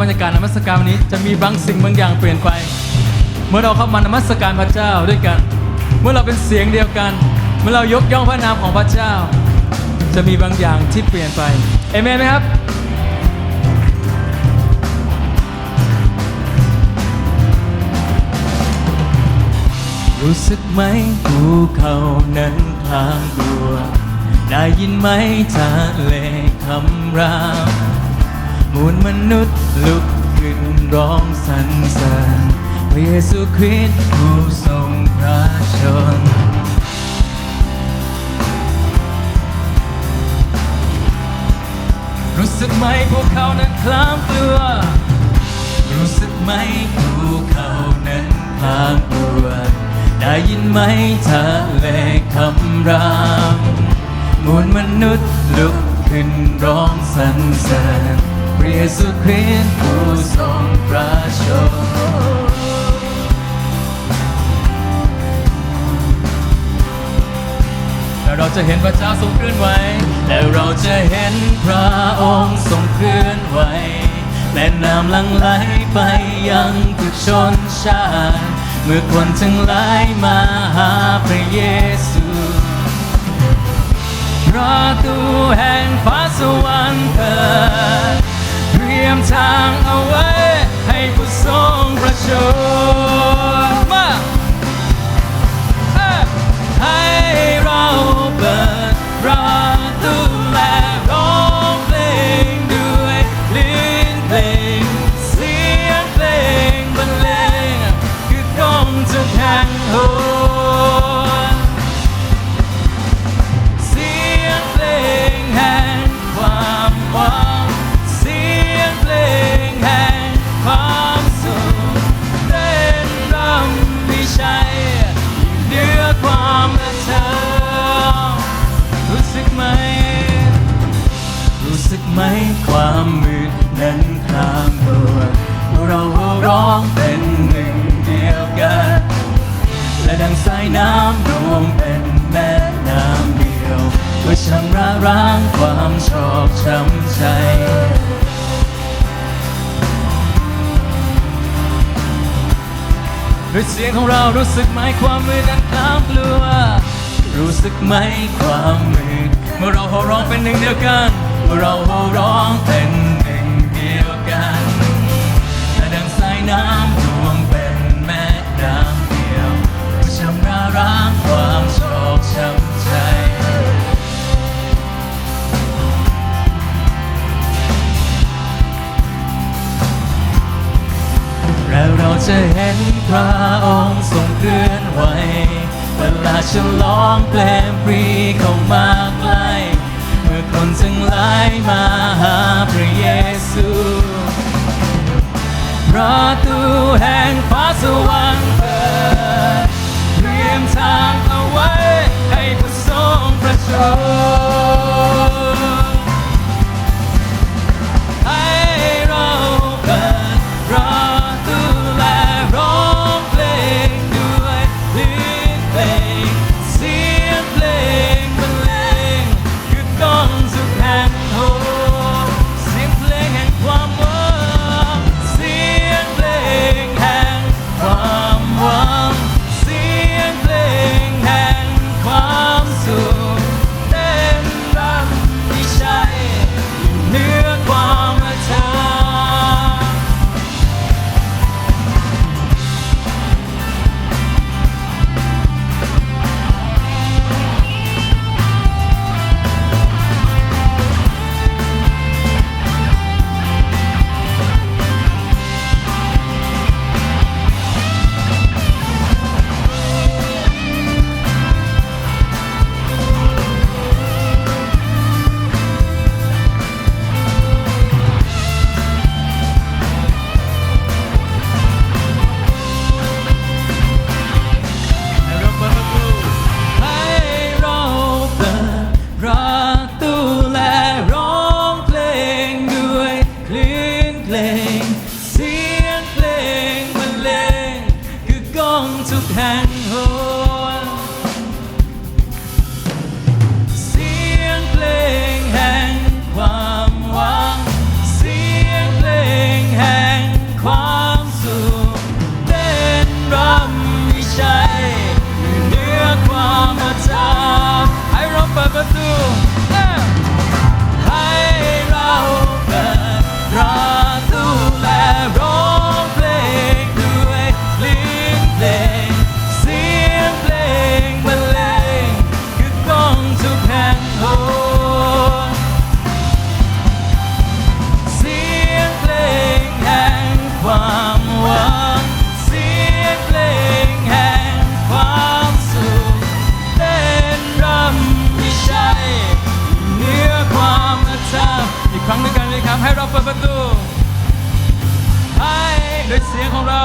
บรรยากาศนมัสการวันนี้จะมีบางสิ่งบางอย่างเปลี่ยนไป เมื่อเราเข้ามานมัสการพระเจ้าด้วยกัน เมื่อเราเป็นเสียงเดียวกัน เมื่อเรายกย่องพระนามของพระเจ้า จะมีบางอย่างที่เปลี่ยนไปเอเมนไหมครับรู้สึกไหมภูเขานั้นคลางกลัว ได้ยินไหมทะเลคำราม มูลมนุษย์ลุกขึ้นร้องสรรเสริญพระเยซูคริสต์ผู้ทรงพระชนรู้สึกไหมพวกเขานั้นคลามกลัว รู้สึกไหมภูเขานั้นคลางกลัว ได้ยินไหมทะเลคำรามมวลมนุษย์ลุกขึ้นร้องสรรเสริญ พระเยซูคริสต์ผู้ทรงพระชนแล้วเราจะเห็นพระเจ้าทรงเคลื่อนไหวแล้วเราจะเห็นพระองค์ทรงเคลื่อนไหวและน้ำลังไหลไปยังทุกชนชาติเมื่อคนทั้งหลายมาหาพระเยซูประตูแห่งฟ้าสวรรค์เปิด เตรียมทางเอาไว้ให้ ความมืดนั้นคลามตัวเราร้องเป็นหนึ่งเดียวกัน และดังสายน้ำรวมเป็นแม่น้ำเดียวเพื่อชำระล้างความชอกช้ำใจด้วยเสียงของเรารู้สึกไหมความมืดนั้นคลามกลัว รู้สึกไหมความมืดเมื่อเราโห่ร้องเป็นหนึ่งเดียวกัน เราร้องเป็นหนึ่งเดียวกันและดังสายน้ำรวมเป็นแม่น้ำเดียวเพื่อชำระล้างความชอกช้ำใจแล้วเราจะเห็นพระองค์ทรงเคลื่อนไหวเวลาฉลองแปลงปรี คนทั้งหลายมาหาพระเยซูประตูแห่งฟ้าสวรรค์เปิดเตรียมทางเอาไว้ให้ผู้ทรงประชน hand. ครั้งด้วยกันเลยครับ ให้เราเปิดประตูให้ด้วยเสียงของเรา